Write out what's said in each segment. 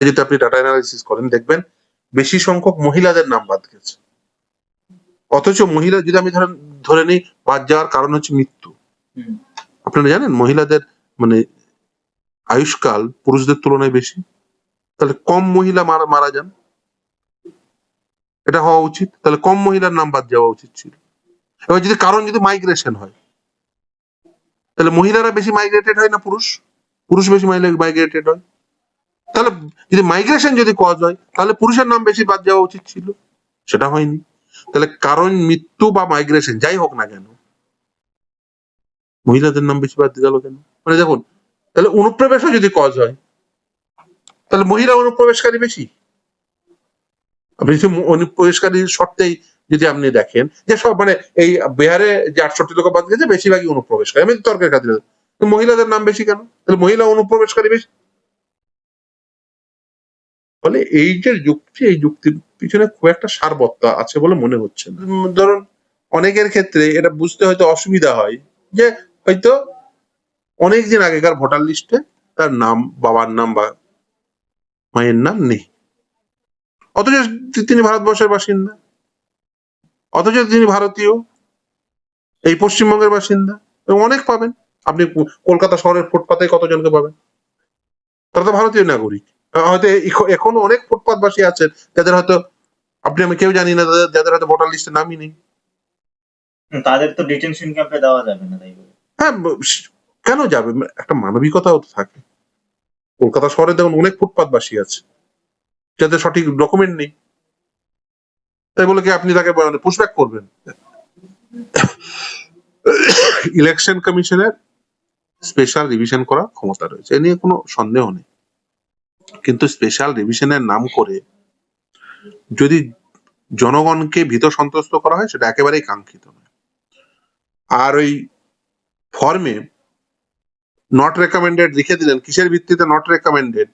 যদি আপনি data analysis করেন দেখবেন বেশি সংখ্যক মহিলাদের নাম বাদ গেছে। অথচ মহিলা যদি আমি ধরেন ধরে নিই বাদ যাওয়ার কারণ হচ্ছে মৃত্যু। আপনারা জানেন মহিলাদের মানে আয়ুষ্কাল পুরুষদের তুলনায় বেশি। তাহলে কম মহিলা মারা মারা যান। এটা হওয়া উচিত। তাহলে কম মহিলার নাম বাদ যাওয়া উচিত ছিল। এবার যদি কারণ যদি মাইগ্রেশন হয় তাহলে মহিলারা বেশি মাইগ্রেটেড হয় না পুরুষ? পুরুষ বেশি মাইগ্রেটেড হয়। তাহলে যদি মাইগ্রেশন যদি কজ হয়, তাহলে পুরুষের নাম বেশি বাদ যাওয়া উচিত ছিল। সেটা হয়নি। তাহলে কারণ মৃত্যু বা মাইগ্রেশন যাই হোক না কেন, মহিলাদের নাম বেশি বাদ গেল কেন? মানে দেখুন, তাহলে অনুপ্রবেশও যদি কজ হয়, তাহলে মহিলা অনুপ্রবেশকারী বেশি? আপনি যদি অনুপ্রবেশকারীর শর্তেই যদি আপনি দেখেন, যে সব মানে এই বিহারে যে আটষট্টি লোক বাদ গেছে, বেশিরভাগই অনুপ্রবেশকারী। আমি তর্কের খাতিরে মহিলাদের নাম বেশি কেন? তাহলে মহিলা অনুপ্রবেশকারী বেশি? ফলে এই যে যুক্তি, এই যুক্তির পিছনে খুব একটা সারবত্তা আছে বলে মনে হচ্ছে ধরুন, অনেকের ক্ষেত্রে এটা বুঝতে হয়তো অসুবিধা হয় যে হয়তো অনেক দিন আগেকার ভোটার লিস্টে তার নাম, বাবার নাম বা মায়ের নাম নেই। অথচ তিনি ভারতবর্ষের বাসিন্দা। অথচ তিনি ভারতীয়। এই পশ্চিমবঙ্গের বাসিন্দা। এবং অনেক পাবেন। আপনি কলকাতা শহরের ফুটপাতে কতজনকে পাবেন? তারা তো ভারতীয় নাগরিক। হয়তো এখ- এখনও অনেক ফুটপাতবাসী আছেন যাদের হয়তো আপনি আমি কেউ জানি না যাদের- হয়তো ভোটার লিস্টে নামই নেই। তাদের তো ডিটেনশন ক্যাম্পে দেওয়া যাবে না তাই হ্যাঁ কেন যাবে? একটা মানবিকতাও তো থাকে। কলকাতা শহরে দেখুন অনেক ফুটপাতবাসী আছে যাদের সঠিক ডকুমেন্ট নেই। তাই বলে কি আপনি তাকে পুশব্যাক করবেন? ইলেকশন কমিশনের স্পেশাল রিভিশন করার ক্ষমতা রয়েছে এ নিয়ে কোনো সন্দেহ নেই। কিন্তু স্পেশাল রিভিশনের নাম করে যদি জনগণকে ভীত সন্ত্রস্ত করা হয়, সেটা একেবারেই কাঙ্ক্ষিত নয়। আর ওই ফর্মে নট রেকমেন্ডেড লিখে দিলেন, কিসের ভিত্তিতে নট রেকমেন্ডেড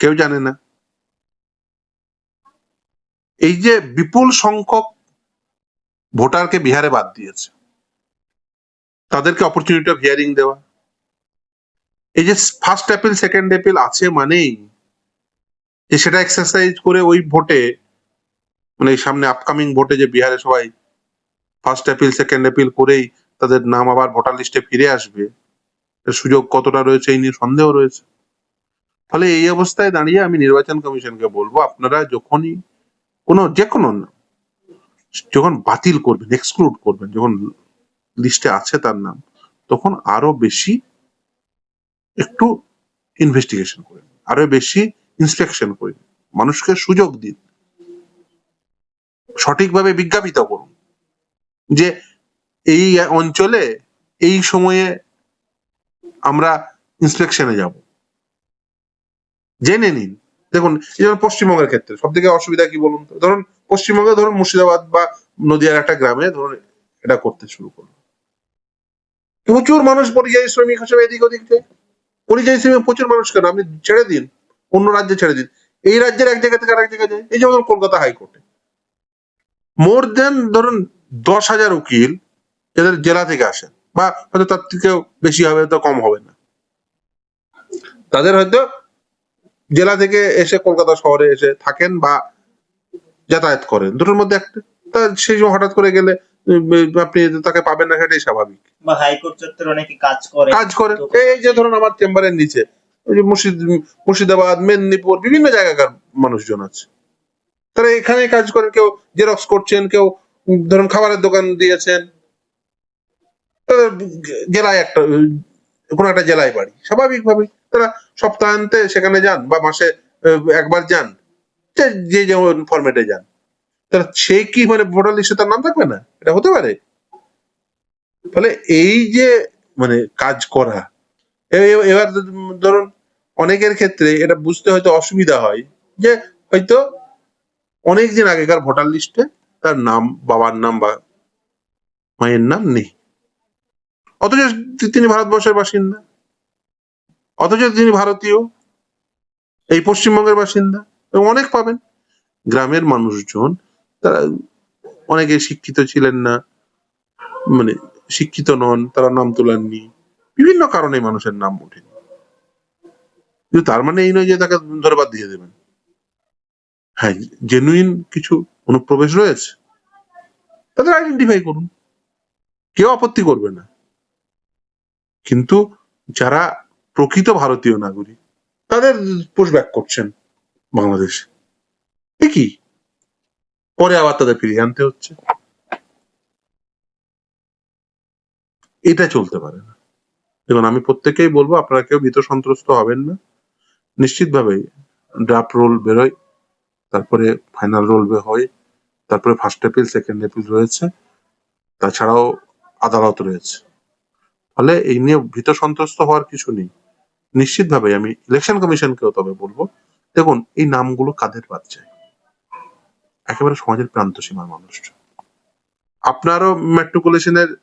কেউ জানে না। এই যে বিপুল সংখ্যক ভোটারকে বিহারে বাদ দিয়েছে, তাদেরকে অপরচুনিটি অফ হিয়ারিং দেওয়া এই যে ফার্স্ট অ্যাপিল সেকেন্ড অ্যাপিল আছে মানেই যে সেটা এক্সারসাইজ করে ওই ভোটে মানে এই সামনে আপকামিং ভোটে যে বিহারে সবাই ফার্স্ট অ্যাপিল সেকেন্ড অ্যাপিল করেই তাদের নাম আবার ভোটার লিস্টে ফিরে আসবে সুযোগ কতটা রয়েছে এই নিয়ে সন্দেহ রয়েছে। ফলে এই অবস্থায় দাঁড়িয়ে আমি নির্বাচন কমিশনকে বলব, আপনারা যখনই কোনো যে কোনো যখন বাতিল করবেন এক্সক্লুড করবেন, যখন লিস্টে আছে তার নাম, তখন আরও বেশি একটু ইনভেস্টিগেশন করেন আরও বেশি ইন্সপেকশন করেন মানুষকে সুযোগ দিন। সঠিকভাবে বিজ্ঞাপিত করুন যে এই অঞ্চলে এই সময়ে আমরা ইন্সপেকশনে যাব। জেনে নিন। দেখুন যেমন পশ্চিমবঙ্গের ক্ষেত্রে সব থেকে অসুবিধা কি বলুন তো? ধরুন, পশ্চিমবঙ্গে ধরুন মুর্শিদাবাদ বা নদিয়ার একটা গ্রামে ধরুন এটা করতে শুরু করল। প্রচুর মানুষ পরিযায়ী শ্রমিক হিসেবে এদিক ওদিক যায় পরিযায়ী শ্রমিক প্রচুর মানুষ কেন? আপনি ছেড়ে দিন। অন্য রাজ্যে ছেড়ে দিন। এই রাজ্যের এক জায়গা থেকে আরেক জায়গায় যায়। এই যেমন কলকাতা হাইকোর্টে। মোর দেন ধরুন দশ হাজার উকিল যাদের জেলা থেকে আসেন, বা হয়তো তার থেকেও বেশি হবে তো কম হবে না। তাদের হয়তো জেলা থেকে এসে কলকাতা শহরে এসে থাকেন বা যাতায়াত করেন। দুটোর মধ্যে একটা। তা সেই সময় হঠাৎ করে গেলে আপনি তাকে পাবেন না সেটাই স্বাভাবিক। বা হাইকোর্ট চত্বরে অনেকে কাজ করে। কাজ এই যে ধরুন আমার চেম্বারের নিচে মুর্শিদ মুর্শিদাবাদ মেদিনীপুর বিভিন্ন জায়গাকার মানুষজন আছে। তারা এখানে কাজ করেন কেউ জেরক্স করছেন কেউ ধরুন খাবারের দোকান দিয়েছেন। জেলায় একটা কোনো একটা জেলায় বাড়ি। স্বাভাবিকভাবে তারা সপ্তাহান্তে সেখানে যান বা মাসে একবার যান। যে যে যেমন ফরম্যাটে যান। তাহলে সে কি মানে ভোটার লিস্টে তার নাম থাকবে না? এটা হতে পারে। ফলে এই যে মানে কাজ করা এবার ধরুন অনেকের ক্ষেত্রে এটা বুঝতে হয়তো অসুবিধা হয় যে হয়তো অনেক দিন আগেকার ভোটার লিস্টে তার নাম, বাবার নাম বা মায়ের নাম নেই। অথচ তিনি ভারতবর্ষের বাসিন্দা। অথচ তিনি ভারতীয়। এই পশ্চিমবঙ্গের বাসিন্দা। এবং অনেক পাবেন। গ্রামের মানুষজন তারা অনেকে শিক্ষিত ছিলেন না মানে শিক্ষিত নন, তারা নাম তোলাননি। বিভিন্ন কারণে মানুষের নাম ওঠেনি। কিন্তু তার মানে এই নয় যে তাকে ধরে বাদ দিয়ে দেবেন। হ্যাঁ জেনুইন কিছু অনুপ্রবেশ রয়েছে। তাদের আইডেন্টিফাই করুন। কেউ আপত্তি করবে না। কিন্তু যারা প্রকৃত ভারতীয় নাগরিক, তাদের পুশব্যাক করছেন বাংলাদেশে। কি? পরে আবার তাদের ফিরিয়ে আনতে হচ্ছে। এটা চলতে পারে না। দেখুন, আমি প্রত্যেকেই বলব, আপনারা কেউ ভীত সন্ত্রস্ত হবেন না। নিশ্চিতভাবেই ড্রাফট রোল বেরোয়, তারপরে ফাইনাল রোল হয়, তারপরে ফার্স্ট এপিল সেকেন্ড এপিল রয়েছে। তাছাড়াও আদালত রয়েছে। ফলে এই নিয়ে ভীত সন্ত্রস্ত হওয়ার কিছু নেই। নিশ্চিতভাবে আমি ইলেকশন কমিশনকেও তবে বলব, দেখুন, এই নামগুলো কাদের বাদ যায়? একেবারে সমাজের প্রান্ত সীমার মানুষ। আপনারও মেট্রিকুলেশনের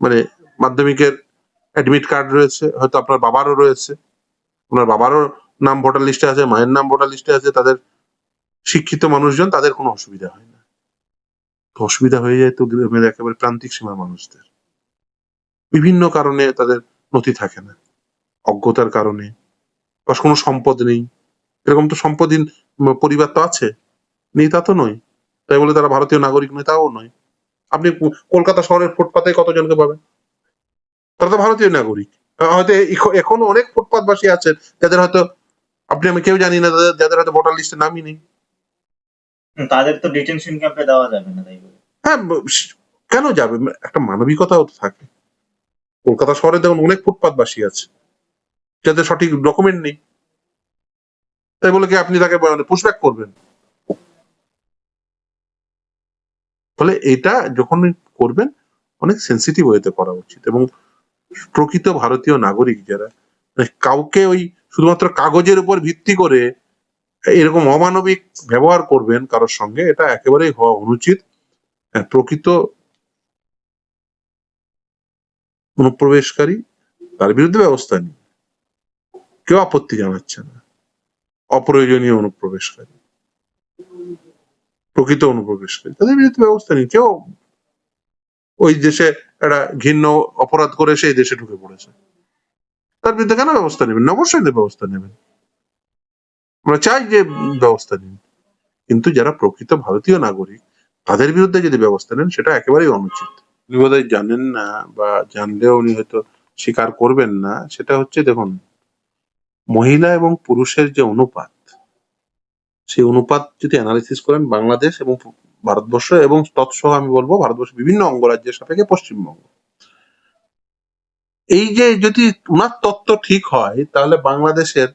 মানে মাধ্যমিকের অ্যাডমিট কার্ড রয়েছে, হয়তো আপনার বাবারও রয়েছে। আপনার বাবারও নাম ভোটার লিস্টে আছে, মায়ের নাম ভোটার লিস্টে আছে, তাদের শিক্ষিত মানুষজন, তাদের কোনো অসুবিধা হয় না। অসুবিধা হয়ে যায় তো গ্রামের একেবারে প্রান্তিক সীমার মানুষদের। বিভিন্ন কারণে তাদের নথি থাকে না। অজ্ঞতার কারণে। বা কোনো সম্পদ নেই। এরকম তো সম্পদহীন পরিবার তো আছে। নেই তা তো নয়। তাই বলে তারা ভারতীয় নাগরিক নয় তাও নয়। আপনি কলকাতা শহরের ফুটপাতে কতজনকে পাবেন? তারা তো ভারতীয় নাগরিক। হয়তো এখ- এখনও অনেক ফুটপাতবাসী আছেন যাদের হয়তো আপনি আমি কেউ জানি না যাদের- হয়তো ভোটার লিস্টে নামই নেই। তাদের তো ডিটেনশন ক্যাম্পে দেওয়া যাবে না তাই বলে। হ্যাঁ কেন যাবে? একটা মানবিকতাও তো থাকে। কলকাতা শহরে দেখুন অনেক ফুটপাতবাসী আছে যাদের সঠিক ডকুমেন্ট নেই। তাই বলে কি আপনি তাকে পুশব্যাক করবেন? ফলে এটা যখন করবেন অনেক সেন্সিটিভ ওয়েতে করা উচিত। এবং প্রকৃত ভারতীয় নাগরিক যারা মানে কাউকে ওই শুধুমাত্র কাগজের উপর ভিত্তি করে এরকম অমানবিক ব্যবহার করবেন কারোর সঙ্গে এটা একেবারেই হওয়া অনুচিত। হ্যাঁ, প্রকৃত অনুপ্রবেশকারী তার বিরুদ্ধে ব্যবস্থা নিন কেউ আপত্তি জানাচ্ছে না। অপ্রয়োজনীয় অনুপ্রবেশকারী। প্রকৃত অনুপ্রবেশকারী তাদের বিরুদ্ধে ব্যবস্থা নিন কেউ ওই দেশে একটা ঘৃণ্য অপরাধ করে সেই দেশে ঢুকে পড়েছে। তার বিরুদ্ধে কেন ব্যবস্থা নেবেন? অবশ্যই ব্যবস্থা নেবেন। আমরা চাই যে ব্যবস্থা নিন। কিন্তু যারা প্রকৃত ভারতীয় নাগরিক, তাদের বিরুদ্ধে যদি ব্যবস্থা নেন, সেটা একেবারেই অনুচিত। উনি বোধহয় জানেন না বা জানলেও উনি হয়তো স্বীকার করবেন না। সেটা হচ্ছে, দেখুন, মহিলা এবং পুরুষের যে অনুপাত সেই অনুপাত যদি অ্যানালিসিস করেন বাংলাদেশ এবং ভারতবর্ষ এবং তৎসহ আমি বলব ভারতবর্ষের বিভিন্ন অঙ্গরাজ্যের সাপেক্ষে পশ্চিমবঙ্গ। এই যে যদি উনার তত্ত্ব ঠিক হয়, তাহলে বাংলাদেশের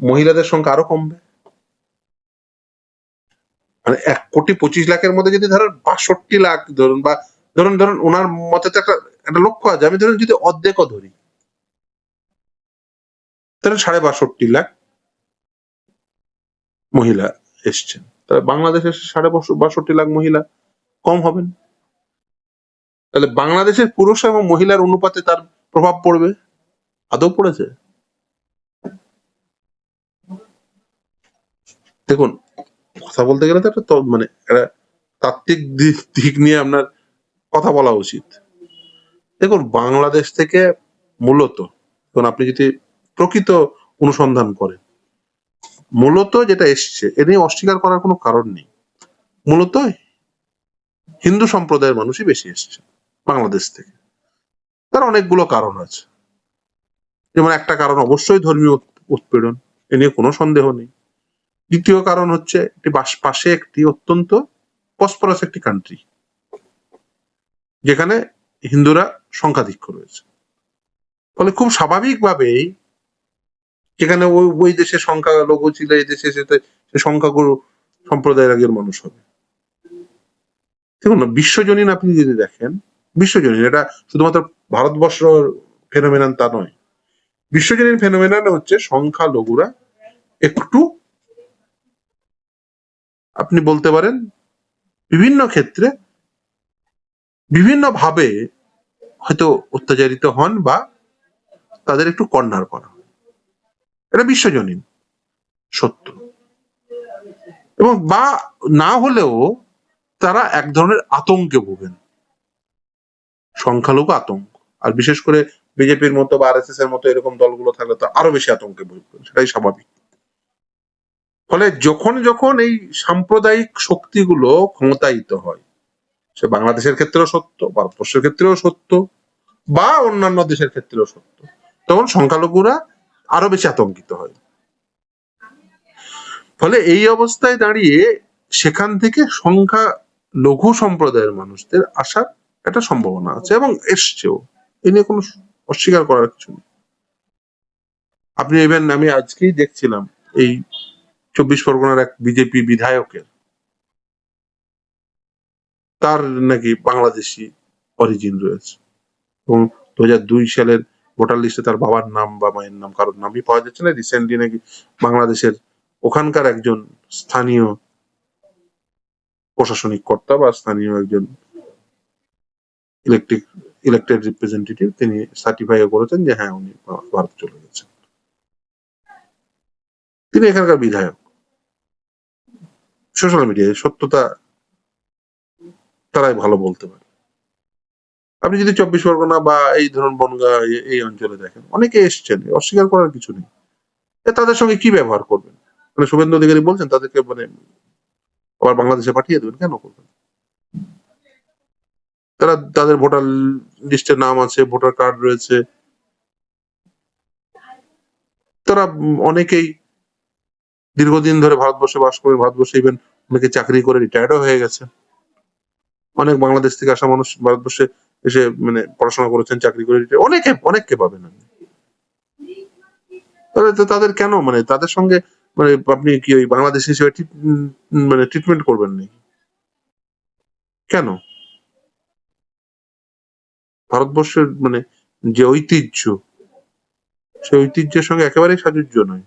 মহিলাদের সংখ্যা আরও কমবে। মানে এক কোটি পঁচিশ লাখের মধ্যে যদি ধরেন বাষট্টি লাখ ধরুন বা ধরুন ধরুন ওনার মতে তো একটা একটা লক্ষ্য আছে। আমি ধরুন যদি অর্ধেকও ধরি তাহলে সাড়ে বাষট্টি লাখ মহিলা এসছেন। তাহলে বাংলাদেশের সাড়ে বাষ- বাষট্টি লাখ মহিলা কম হবেন? তাহলে বাংলাদেশের পুরুষ এবং মহিলার অনুপাতে তার প্রভাব পড়বে? আদৌ পড়েছে? দেখুন, কথা বলতে গেলে তো একটা মানে একটা তাত্ত্বিক দিক দিক নিয়ে আপনার কথা বলা উচিত। দেখুন, বাংলাদেশ থেকে মূলত আপনি যদি প্রকৃত অনুসন্ধান করেন মূলত যেটা এসছে, এ নিয়ে অস্বীকার করার কোনো কারণ নেই। মূলত হিন্দু সম্প্রদায়ের মানুষই বেশি এসছে বাংলাদেশ থেকে। তার অনেকগুলো কারণ আছে। যেমন একটা কারণ অবশ্যই ধর্মীয় উৎপীড়ন, এ নিয়ে কোনো সন্দেহ নেই। দ্বিতীয় কারণ হচ্ছে একটি পাশে একটি অত্যন্ত পসপরাস একটি কান্ট্রি যেখানে হিন্দুরা সংখ্যাধিক্য রয়েছে। ফলে খুব স্বাভাবিকভাবেই যেখানে ওই ওই দেশের সংখ্যা লঘু ছিল, এই দেশে সে সংখ্যাগুরু সম্প্রদায়ের আগের মানুষ হবে। দেখুন না, বিশ্বজনীন আপনি যদি দেখেন, বিশ্বজনীন, এটা শুধুমাত্র ভারতবর্ষ ফেনোমেনান তা নয়। বিশ্বজনীন ফেনোমেনান হচ্ছে সংখ্যা লঘুরা একটু, আপনি বলতে পারেন, বিভিন্ন ক্ষেত্রে বিভিন্ন ভাবে হয়তো অত্যাচারিত হন বা তাদের একটু কর্নার করা। এটা বিশ্বজনীন, সত্য। এবং বা না হলেও তারা এক ধরনের আতঙ্কে ভোগেন। সংখ্যালঘু আতঙ্ক। আর বিশেষ করে বিজেপির মতো বা আরএসএস এর মতো এরকম দলগুলো থাকলে তো আরও বেশি আতঙ্কে ভুগবেন সেটাই স্বাভাবিক। ফলে যখন যখন এই সাম্প্রদায়িক শক্তিগুলো ক্ষমতায়িত হয়, সে বাংলাদেশের ক্ষেত্রেও সত্য, ভারতবর্ষের ক্ষেত্রেও সত্য, বা অন্যান্য দেশের ক্ষেত্রেও সত্য, তখন সংখ্যালঘুরা আরও বেশি আতঙ্কিত হয়। ফলে এই অবস্থায় দাঁড়িয়ে সেখান থেকে সংখ্যা লঘু সম্প্রদায়ের মানুষদের আসার একটা সম্ভাবনা আছে এবং এসছেও। এ নিয়ে কোনো অস্বীকার করার কিছু নেই। আপনি ইভেন আমি আজকেই দেখছিলাম এই চব্বিশ পরগনার এক বিজেপি বিধায়কের। তার নাকি বাংলাদেশি অরিজিন রয়েছে। এবং দু হাজার দুই সালের ভোটার লিস্টে তার বাবার নাম বা মায়ের নাম, কারোর নামই পাওয়া যাচ্ছে না। রিসেন্টলি নাকি বাংলাদেশের ওখানকার একজন স্থানীয় প্রশাসনিক কর্তা বা স্থানীয় একজন ইলেকট্রিক ইলেক্টেড রিপ্রেজেন্টেটিভ তিনি সার্টিফাই করেছেন যে হ্যাঁ উনি ভারত চলে গেছেন। তিনি এখানকার বিধায়ক। সোশ্যাল মিডিয়ায় সত্যতা তারাই ভালো বলতে পারে। আপনি যদি চব্বিশ পরগনা বা এই ধরুন বনগা, এই অঞ্চলে দেখেন, অনেকে এসছেন অস্বীকার করার কিছু নেই। তাদের সঙ্গে কি ব্যবহার করবেন? মানে শুভেন্দু অধিকারী বলছেন, তাদেরকে মানে আবার বাংলাদেশে পাঠিয়ে দেবেন, কেন করবেন? তারা তাদের ভোটার লিস্টে নাম আছে, ভোটার কার্ড রয়েছে। তারা অনেকেই দীর্ঘদিন ধরে ভারতবর্ষে বাস করে, ভারতবর্ষে ইভেন অনেকে চাকরি করে রিটায়ার্ডও হয়ে গেছে। অনেক বাংলাদেশ থেকে আসা মানুষ ভারতবর্ষে এসে মানে পড়াশোনা করেছেন, চাকরি করে অনেকে, অনেককে পাবেন আপনি। তাহলে তাদের কেন? মানে তাদের সঙ্গে মানে আপনি কি ওই বাংলাদেশ হিসেবে মানে ট্রিটমেন্ট করবেন নাকি? কেন? ভারতবর্ষের মানে যে ঐতিহ্য, সেই ঐতিহ্যের সঙ্গে একেবারেই সাজুজ্য নয়।